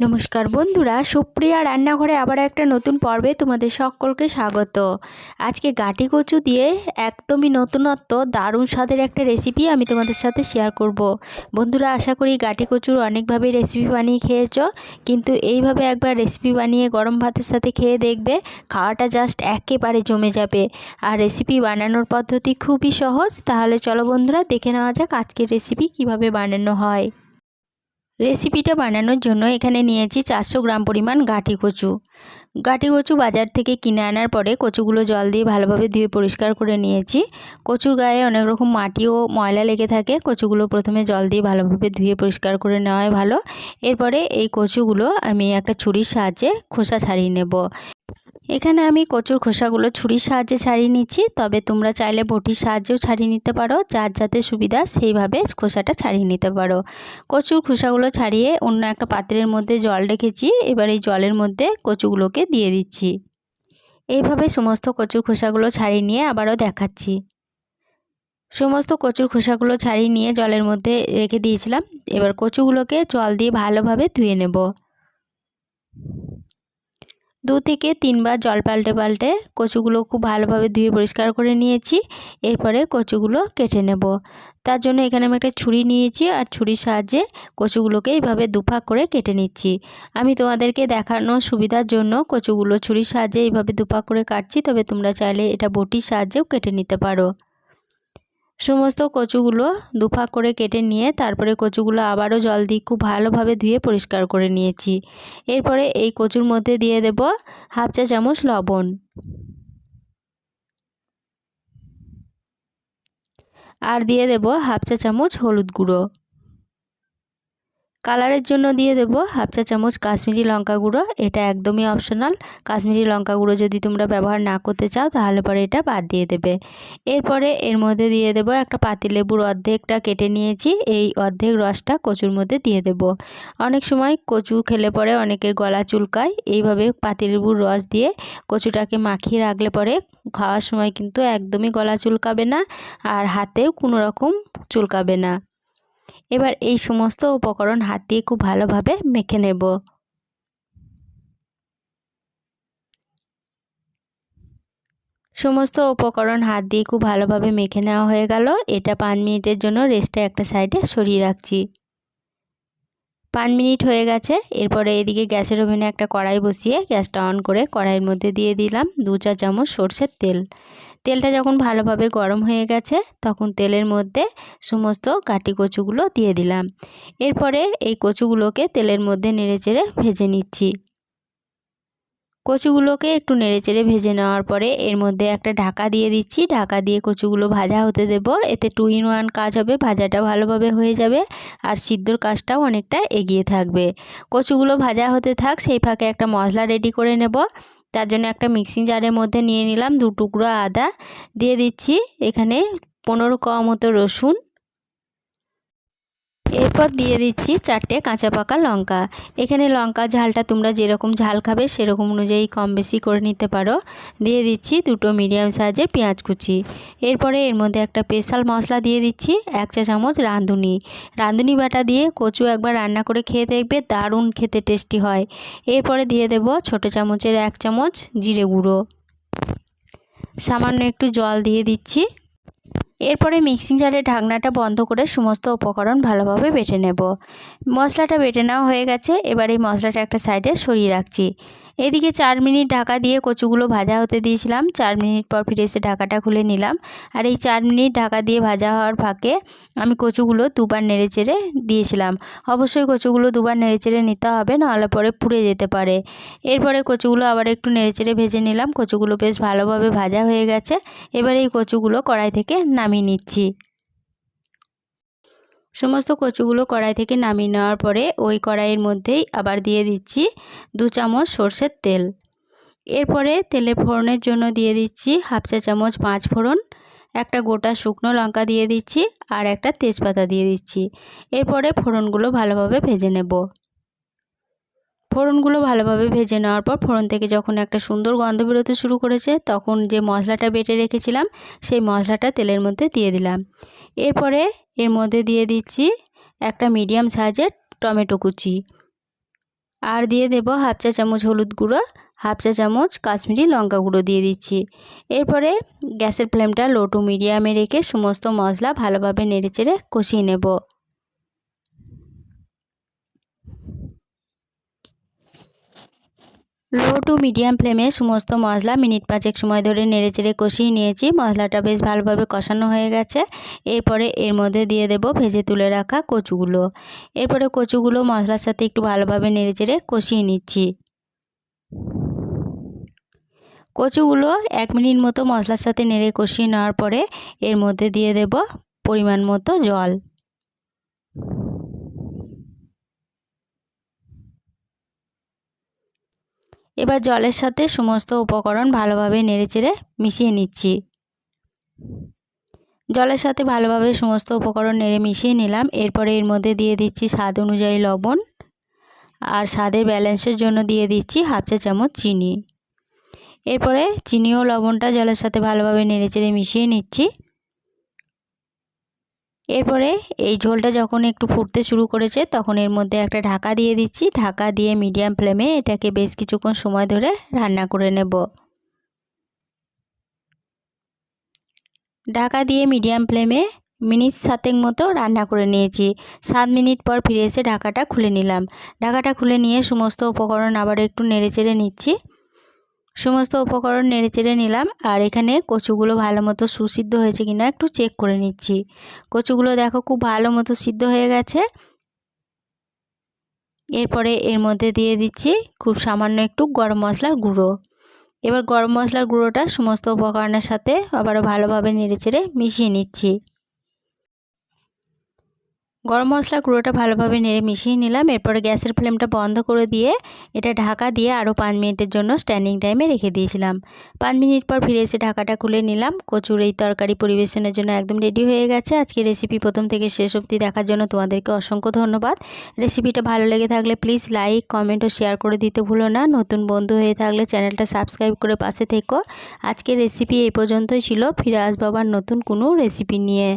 নমস্কার বন্ধুরা, সুপ্রিয়া রান্নাঘরে আবার একটা নতুন পর্বে তোমাদের সকলকে স্বাগত। আজকে গাটি কচু দিয়ে একদমই নতুনত্ব, দারুণ স্বাদের একটা রেসিপি আমি তোমাদের সাথে শেয়ার করব। বন্ধুরা, আশা করি গাটি কচুর অনেকভাবে রেসিপি বানিয়ে খেয়েছ, কিন্তু এইভাবে একবার রেসিপি বানিয়ে গরম ভাতের সাথে খেয়ে দেখবে, খাওয়াটা জাস্ট একেবারে জমে যাবে। আর রেসিপি বানানোর পদ্ধতি খুবই সহজ, তাহলে চলো বন্ধুরা, দেখে নেওয়া যাক আজকের রেসিপি কীভাবে বানানো হয়। রেসিপিটা বানানোর জন্য এখানে নিয়েছি চারশো গ্রাম পরিমাণ গাঁটি কচু। গাঁটি কচু বাজার থেকে কিনে আনার পরে কচুগুলো জল দিয়ে ভালোভাবে ধুয়ে পরিষ্কার করে নিয়েছি। কচুর গায়ে অনেক রকম মাটি ও ময়লা লেগে থাকে। কচুগুলো প্রথমে জল দিয়ে ভালোভাবে ধুয়ে পরিষ্কার করে নেওয়াই ভালো। এরপরে এই কচুগুলো আমি একটা ছুরির সাহায্যে খোসা ছাড়িয়ে নেব। এখানে আমি কচুর খোসাগুলো ছুরির সাহায্যে ছাড়িয়ে নিচ্ছি, তবে তোমরা চাইলে বটির সাহায্যেও ছাড়িয়ে নিতে পারো, যার যাতে সুবিধা সেইভাবে খোসাটা ছাড়িয়ে নিতে পারো। কচুর খোসাগুলো ছাড়িয়ে অন্য একটা পাত্রের মধ্যে জল রেখেছি, এবার এই জলের মধ্যে কচুগুলোকে দিয়ে দিচ্ছি। এইভাবে সমস্ত কচুর খোসাগুলো ছাড়িয়ে নিয়ে আবারও দেখাচ্ছি। সমস্ত কচুর খোসাগুলো ছাড়িয়ে নিয়ে জলের মধ্যে রেখে দিয়েছিলাম, এবার কচুগুলোকে জল দিয়ে ভালোভাবে ধুয়ে নেব। দু থেকে তিনবার জল পাল্টে পাল্টে কচুগুলো খুব ভালোভাবে ধুয়ে পরিষ্কার করে নিয়েছি। এরপরে কচুগুলো কেটে নেব। তার জন্য এখানে আমি একটা ছুরি নিয়েছি আর ছুরির সাহায্যে কচুগুলোকে এইভাবে দুফাক করে কেটে নিচ্ছি। আমি তোমাদেরকে দেখানোর সুবিধার জন্য কচুগুলো ছুরির সাহায্যে এইভাবে দুফাক করে কাটছি। তবে তোমরা চাইলে এটা বটির সাহায্যেও কেটে নিতে পারো। সমস্ত কচুগুলো দুফাক করে কেটে নিয়ে তারপরে কচুগুলো আবারও জল দিয়ে খুব ভালোভাবে ধুয়ে পরিষ্কার করে নিয়েছি। এরপরে এই কচুর মধ্যে দিয়ে দেব হাফ চা চামচ লবণ। আর দিয়ে দেব হাফ চা চামচ হলুদ গুঁড়ো। কালারের জন্য দিয়ে দেব হাফ চা চামচ কাশ্মীরি লঙ্কা গুঁড়ো, এটা একদমই অপশনাল কাশ্মীরি লঙ্কা গুঁড়ো যদি তোমরা ব্যবহার না করতে চাও, তাহলে পরে এটা বাদ দিয়ে দেবে। এরপরে এর মধ্যে দিয়ে দেব একটা পাতিলেবুর অর্ধেকটা কেটে নিয়েছি, এই অর্ধেক রসটা কচুর মধ্যে দিয়ে দেব। অনেক সময় কচু খেলে পরে অনেকের গলা চুলকায়, এইভাবে পাতিলেবুর রস দিয়ে কচুটাকে মাখিয়ে রাখলে পরে খাওয়ার সময় কিন্তু একদমই গলা চুলকাবে না, আর হাতেও কোনো রকম চুলকাবে না। এবার এই সমস্ত উপকরণ হাত দিয়ে খুব ভালোভাবে মেখে নেব। সমস্ত উপকরণ হাত দিয়ে খুব ভালোভাবে মেখে নেওয়া হয়ে গেল। এটা পাঁচ মিনিটের জন্য রেস্টটা একটা সাইডে সরিয়ে রাখছি। পাঁচ মিনিট হয়ে গেছে। এরপরে এদিকে গ্যাসের ওভেনে একটা কড়াই বসিয়ে গ্যাসটা অন করে কড়াইয়ের মধ্যে দিয়ে দিলাম দু চা চামচ সর্ষের তেল। তেলটা যখন ভালোভাবে গরম হয়ে গেছে, তখন তেলের মধ্যে সমস্ত কাটি কচুগুলো দিয়ে দিলাম। এরপরে এই কচুগুলোকে তেলের মধ্যে নেড়েচেড়ে ভেজে নিচ্ছি। কচুগুলোকে একটু নেড়েচেড়ে ভেজে নেওয়ার পরে এর মধ্যে একটা ঢাকা দিয়ে দিচ্ছি। ঢাকা দিয়ে কচুগুলো ভাজা হতে দেব। এতে টু ইন ওয়ান কাজ হবে, ভাজাটা ভালোভাবে হয়ে যাবে আর সিদ্ধর কাজটাও অনেকটা এগিয়ে থাকবে। কচুগুলো ভাজা হতে থাক, সেই ফাঁকে একটা মশলা রেডি করে নেব। তার জন্য একটা মিক্সিং জারের মধ্যে নিয়ে নিলাম। দু টুকরো আদা দিয়ে দিচ্ছি। এখানে পনেরো কম মতো রসুন। এরপর দিয়ে দিচ্ছি চারটে কাঁচা পাকা লঙ্কা। এখানে লঙ্কা ঝালটা তোমরা যেরকম ঝাল খাবে সেরকম অনুযায়ী কম বেশি করে নিতে পারো। দিয়ে দিচ্ছি দুটো মিডিয়াম সাইজের পেঁয়াজ কুচি। এরপরে এর মধ্যে একটা স্পেশাল মশলা দিয়ে দিচ্ছি এক চা চামচ রাঁধুনি। রাঁধুনি বাটা দিয়ে কচু একবার রান্না করে খেয়ে দেখবে দারুণ খেতে টেস্টি হয়। এরপরে দিয়ে দেব ছোট চামচের এক চামচ জিরে গুঁড়ো। সামান্য একটু জল দিয়ে দিচ্ছি। এরপরে মিক্সিং জারের ঢাকনাটা বন্ধ করে সমস্ত উপকরণ ভালোভাবে বেটে নেব। মশলাটা বেটে নেওয়া হয়ে গেছে, এবার এই মশলাটা একটা সাইডে সরিয়ে রাখছি। এদিকে চার মিনিট ঢাকা দিয়ে কচুগুলো ভাজা হতে দিয়েছিলাম। চার মিনিট পর ফিরে এসে ঢাকাটা খুলে নিলাম। আর এই চার মিনিট ঢাকা দিয়ে ভাজা হওয়ার ফাঁকে আমি কচুগুলো দুবার নেড়ে চেড়ে দিয়েছিলাম। অবশ্যই কচুগুলো দুবার নেড়ে চেড়ে নিতে হবে, নাহলে পরে পুড়ে যেতে পারে। এরপরে কচুগুলো আবার একটু নেড়ে চেড়ে ভেজে নিলাম। কচুগুলো বেশ ভালোভাবে ভাজা হয়ে গেছে। এবার এই কচুগুলো কড়াই থেকে নামিয়ে নিচ্ছি। সমস্ত কচুগুলো কড়াই থেকে নামিয়ে নেওয়ার পরে ওই কড়াইয়ের মধ্যেই আবার দিয়ে দিচ্ছি দু চামচ সর্ষের তেল। এরপরে তেলে ফোড়নের জন্য দিয়ে দিচ্ছি হাফ চা চামচ পাঁচ ফোড়ন, একটা গোটা শুকনো লঙ্কা দিয়ে দিচ্ছি আর একটা তেজপাতা দিয়ে দিচ্ছি। এরপরে ফোড়নগুলো ভালোভাবে ভেজে নেব। ফোড়নগুলো ভালোভাবে ভেজে নেওয়ার পর ফোড়ন থেকে যখন একটা সুন্দর গন্ধ বেরোতে শুরু করেছে, তখন যে মশলাটা বেটে রেখেছিলাম, সেই মশলাটা তেলের মধ্যে দিয়ে দিলাম। এরপরে এর মধ্যে দিয়ে দিচ্ছি একটা মিডিয়াম সাইজের টমেটো কুচি। আর দিয়ে দেব হাফ চা চামচ হলুদ গুঁড়ো, হাফ চা চামচ কাশ্মীরি লঙ্কা গুঁড়ো দিয়ে দিচ্ছি। এরপরে গ্যাসের ফ্লেমটা লো টু মিডিয়ামে রেখে সমস্ত মশলা ভালোভাবে নেড়েচেড়ে কষিয়ে নেব। লো টু মিডিয়াম ফ্লেমে সমস্ত মশলা মিনিট পাঁচেক সময় ধরে নেড়ে চেড়ে কষিয়ে নিয়েছি। মশলাটা বেশ ভালোভাবে কষানো হয়ে গেছে। এরপরে এর মধ্যে দিয়ে দেব ভেজে তুলে রাখা কচুগুলো। এরপরে কচুগুলো মশলার সাথে একটু ভালোভাবে নেড়ে চেড়ে কষিয়ে নিচ্ছি। কচুগুলো এক মিনিট মতো মশলার সাথে নেড়ে কষিয়ে নেওয়ার পরে এর মধ্যে দিয়ে দেব পরিমাণ মতো জল। এবার জলের সাথে সমস্ত উপকরণ ভালোভাবে নেড়েচেড়ে মিশিয়ে নিচ্ছি। জলের সাথে ভালোভাবে সমস্ত উপকরণ নেড়ে মিশিয়ে নিলাম। এরপরে এর মধ্যে দিয়ে দিচ্ছি স্বাদ অনুযায়ী লবণ আর স্বাদের ব্যালেন্সের জন্য দিয়ে দিচ্ছি হাফ চা চামচ চিনি। এরপরে চিনি ও লবণটা জলের সাথে ভালোভাবে নেড়েচেড়ে মিশিয়ে নিচ্ছি। এরপরে এই ঝোলটা যখন একটু ফুটতে শুরু করেছে, তখন এর মধ্যে একটা ঢাকা দিয়ে দিচ্ছি। ঢাকা দিয়ে মিডিয়াম ফ্লেমে এটাকে বেশ কিছুক্ষণ সময় ধরে রান্না করে নেব। ঢাকা দিয়ে মিডিয়াম ফ্লেমে মিনিট সাতেক মতো রান্না করে নিয়েছি। সাত মিনিট পর ফিরে এসে ঢাকাটা খুলে নিলাম। ঢাকাটা খুলে নিয়ে সমস্ত উপকরণ আবার একটু নেড়ে চেড়ে নিচ্ছি। সমস্ত উপকরণ নেড়ে চেড়ে নিলাম আর এখানে কচুগুলো ভালো মতো সুসিদ্ধ হয়েছে কিনা একটু চেক করে নিচ্ছি। কচুগুলো দেখো খুব ভালো মতো সিদ্ধ হয়ে গেছে। এরপরে এর মধ্যে দিয়ে দিচ্ছি খুব সামান্য একটু গরম মশলার গুঁড়ো। এবার গরম মশলার গুঁড়োটা সমস্ত উপকরণের সাথে আবারও ভালোভাবে নেড়ে চেড়ে মিশিয়ে নিচ্ছি। গরম মশলা গুঁড়োটা ভালোভাবে নেড়ে মিশিয়ে নিলাম। এরপরে গ্যাসের ফ্লেমটা বন্ধ করে দিয়ে এটা ঢাকা দিয়ে আরও পাঁচ মিনিটের জন্য স্ট্যান্ডিং টাইমে রেখে দিয়েছিলাম। পাঁচ মিনিট পর ফিরে এসে ঢাকাটা খুলে নিলাম। কচুর এই তরকারি পরিবেশনের জন্য একদম রেডি হয়ে গেছে। আজকে রেসিপি প্রথম থেকে শেষ অবধি দেখার জন্য তোমাদেরকে অসংখ্য ধন্যবাদ। রেসিপিটা ভালো লেগে থাকলে প্লিজ লাইক, কমেন্ট ও শেয়ার করে দিতে ভুলো না। নতুন বন্ধু হয়ে থাকলে চ্যানেলটা সাবস্ক্রাইব করে পাশে থেকো। আজকে রেসিপি এই পর্যন্তই ছিল। ফিরে আসব আবার নতুন কোনো রেসিপি নিয়ে।